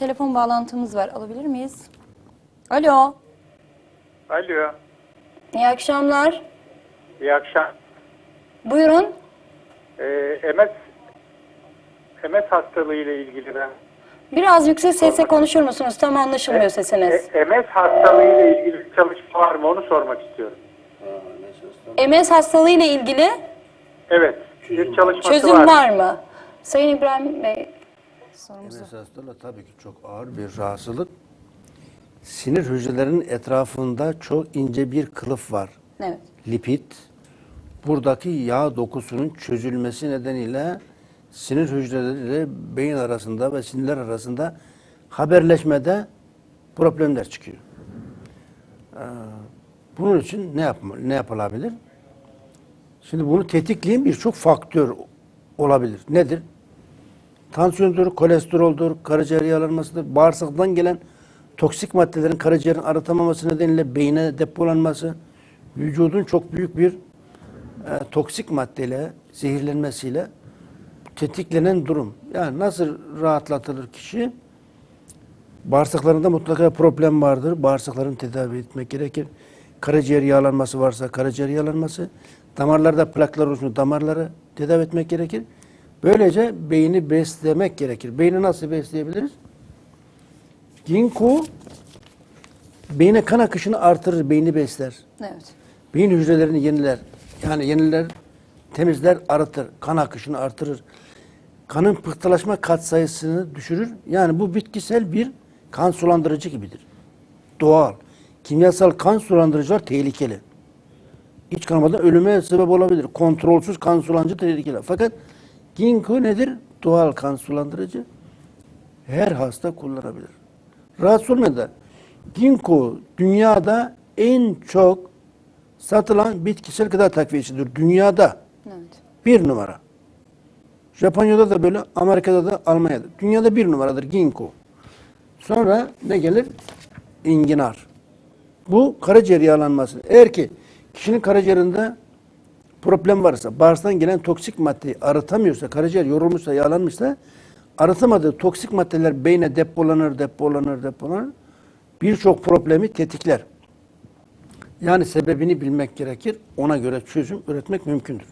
telefon bağlantımız var. Alabilir miyiz? Alo. Alo, İyi akşamlar. iyi akşam. Buyurun. Ee, MS, MS hastalığı ile ilgili ben. Biraz yüksek sesle konuşur musunuz? Tam anlaşılmıyor sesiniz. E, MS hastalığı ile ilgili bir çalışma var mı onu sormak istiyorum. MS hastalığı ile ilgili Evet, bir çalışması çözüm var. var mı? Sayın İbrahim Bey. Sorumuzu. MS hastalığı tabii ki çok ağır bir rahatsızlık. Sinir hücrelerinin etrafında çok ince bir kılıf var. Evet. Lipid. Buradaki yağ dokusunun çözülmesi nedeniyle sinir hücreleri beyin arasında ve sinirler arasında haberleşmede problemler çıkıyor. Ee, bunun için ne yapma, ne yapılabilir? Şimdi bunu tetikleyen birçok faktör olabilir. Nedir? Tansiyondur, kolesteroldur, karaciğer yağlanmasıdır, bağırsaktan gelen toksik maddelerin karaciğerin arıtamaması nedeniyle beyne depolanması, vücudun çok büyük bir e, toksik maddeyle, zehirlenmesiyle tetiklenen durum. Yani nasıl rahatlatılır kişi? Bağırsaklarında mutlaka problem vardır. Bağırsaklarını tedavi etmek gerekir. Karaciğer yağlanması varsa karaciğer yağlanması, damarlarda plaklar oluşmuş damarları tedavi etmek gerekir. Böylece beyni beslemek gerekir. Beyni nasıl besleyebiliriz? Ginkgo beyne kan akışını artırır, beyni besler. Evet. Beyin hücrelerini yeniler. Yani yeniler, temizler, arıtır. Kan akışını artırır. Kanın pıhtılaşma katsayısını düşürür. Yani bu bitkisel bir kan sulandırıcı gibidir. Doğal. Kimyasal kan sulandırıcılar tehlikeli. İç kanamadan ölüme sebep olabilir. Kontrolsüz kan sulandırıcı tehlikeli. Fakat ginkgo nedir? Doğal kan sulandırıcı. Her hasta kullanabilir. Rahatsız olmayın da. Ginkgo dünyada en çok satılan bitkisel gıda takviyesidir. Dünyada Evet. bir numara. Japonya'da da böyle, Amerika'da da, Almanya'da. Dünyada bir numaradır ginkgo. Sonra ne gelir? İnginar. Bu karaciğer yağlanması. Eğer ki kişinin karaciğerinde problem varsa, bağırsaktan gelen toksik maddeyi arıtamıyorsa, karaciğer yorulmuşsa, yağlanmışsa, arıtamadığı toksik maddeler beyne depolanır, depolanır, depolanır. Birçok problemi tetikler. Yani sebebini bilmek gerekir. Ona göre çözüm üretmek mümkündür.